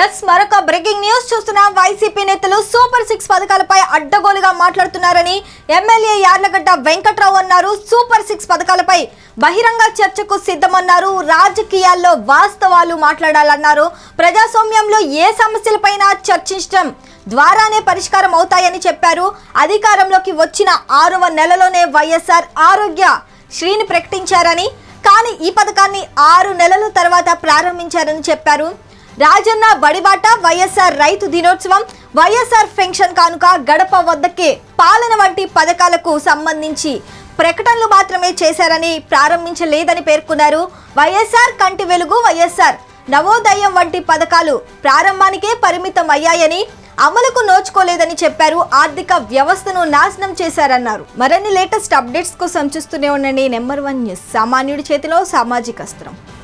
Yes మరొక breaking news చూస్తున్నాం. YCP నేతలు సూపర్ సిక్స్ పథకాలపై అడ్డగోలుగా మాట్లాడుతున్నారని ఎమ్మెల్యే యార్లగడ్డ వెంకట్రావు అన్నారు. సూపర్ సిక్స్ పథకాలపై బహిరంగ చర్చకు సిద్ధమన్నారు. రాజకీయాల్లో వాస్తవాలు మాట్లాడాలన్నారు. ప్రజాస్వామ్యంలో ఏ సమస్యలపైన చర్చించడం ద్వారానే పరిష్కారం అవుతాయని చెప్పారు. అధికారంలోకి వచ్చిన ఆరవ నెలలోనే వైఎస్ఆర్ ఆరోగ్య శ్రీని ప్రకటించారని కానీ ఈ పథకాన్ని ఆరు నెలల తర్వాత ప్రారంభించారని చెప్పారు. రాజన్న బడిబాట వైఎస్ఆర్ రైతు దినోత్సవం వైఎస్ఆర్ పెన్షన్ కానుక గడప వద్దకే పాలన వంటి పథకాలకు సంబంధించి ప్రకటనలు మాత్రమే చేశారని ప్రారంభించలేదని పేర్కొన్నారు. వైఎస్ఆర్ కంటి వెలుగు వైఎస్ఆర్ నవోదయం వంటి పథకాలు ప్రారంభానికే పరిమితం అయ్యాయని అమలుకు నోచుకోలేదని చెప్పారు. ఆర్థిక వ్యవస్థను నాశనం చేశారన్నారు. మరిన్ని లేటెస్ట్ అప్డేట్స్ కోసం చూస్తూనే ఉండండి. నెంబర్ వన్ న్యూస్ సామాన్యుడి చేతిలో సామాజిక అస్త్రం.